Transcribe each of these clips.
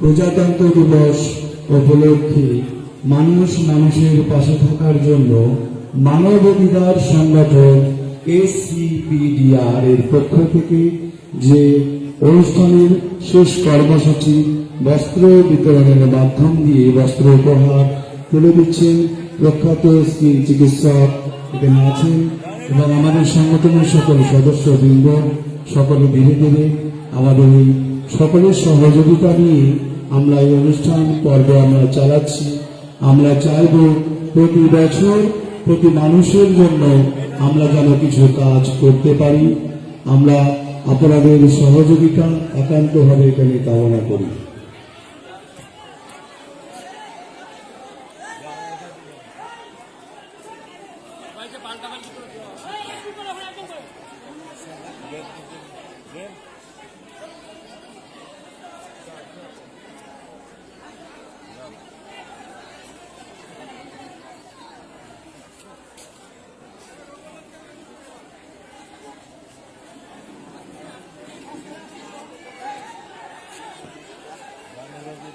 প্রজাতন্ত্র দিবস উপলক্ষে মানুষ মানুষের পাশে থাকার জন্য মানব অধিকার সংগঠন এসসিপিডিআর এর পক্ষ থেকে যে অনুষ্ঠানের শেষ কর্মসূচি বস্ত্র বিতরণের মাধ্যম দিয়ে বস্ত্র উপহার তুলে দিচ্ছেন প্রখ্যাত স্কিন চিকিৎসক এখানে আছেন এবং আমাদের সংগঠনের সকল সদস্যবৃন্দ, সকলে ধীরে ধীরে আমাদের এই সকলের সহযোগিতা নিয়ে আমরা এই অনুষ্ঠান পর্ব আমরা চালাচ্ছি। আমরা চাইব প্রতি বছর প্রতি মানুষের জন্য আমরা যেন কিছু কাজ করতে পারি। আমরা আপনাদের সহযোগিতা একান্তভাবে এখানে কামনা করি। পাল্টা পাল্টি করে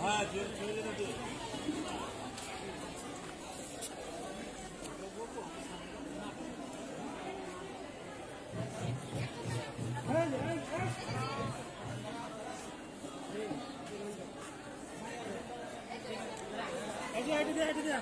হ্যাঁ Hadi hadi hadi hadi.